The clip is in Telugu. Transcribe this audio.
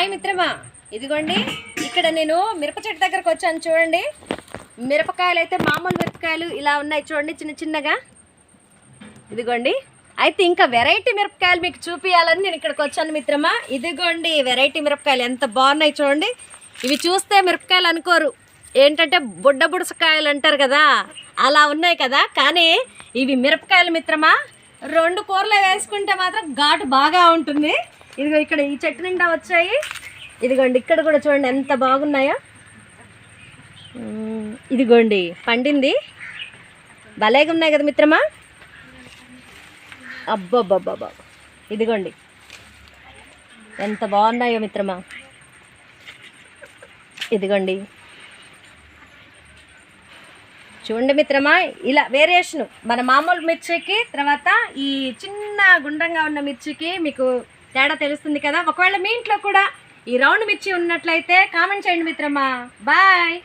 హాయ్ మిత్రమా. ఇదిగోండి ఇక్కడ నేను మిరప చెట్టు దగ్గరకు వచ్చాను చూడండి. మిరపకాయలు అయితే మామూలు మిరపకాయలు ఇలా ఉన్నాయి చూడండి చిన్న చిన్నగా. ఇదిగోండి అయితే ఇంకా వెరైటీ మిరపకాయలు మీకు చూపించాలని నేను ఇక్కడికి వచ్చాను మిత్రమా. ఇదిగోండి వెరైటీ మిరపకాయలు ఎంత బాగున్నాయి చూడండి. ఇవి చూస్తే మిరపకాయలు అనుకోరు. ఏంటంటే బుడ్డ బుడసకాయలు అంటారు కదా అలా ఉన్నాయి కదా. కానీ ఇవి మిరపకాయలు మిత్రమా రెండు కూరలు వేసుకుంటే మాత్రం ఘాటు బాగా ఉంటుంది. ఇదిగో ఇక్కడ ఈ చెట్టు నిండా వచ్చాయి. ఇదిగోండి ఇక్కడ కూడా చూడండి ఎంత బాగున్నాయో. ఇదిగోండి పండింది. భలేగా ఉన్నాయి కదా మిత్రమా? అబ్బబ్బబ్బబ్బా. ఇదిగోండి ఎంత బాగున్నాయో మిత్రమా. ఇదిగోండి. చూడండి మిత్రమా ఇలా వేరియేషను. మన మామూలు మిర్చికి తర్వాత ఈ చిన్న గుండ్రంగా ఉన్న మిర్చికి మీకు తేడా తెలుస్తుంది కదా. ఒకవేళ మీ ఇంట్లో కూడా ఈ రౌండ్ మిర్చి ఉన్నట్లయితే కామెంట్ చేయండి మిత్రమా. బాయ్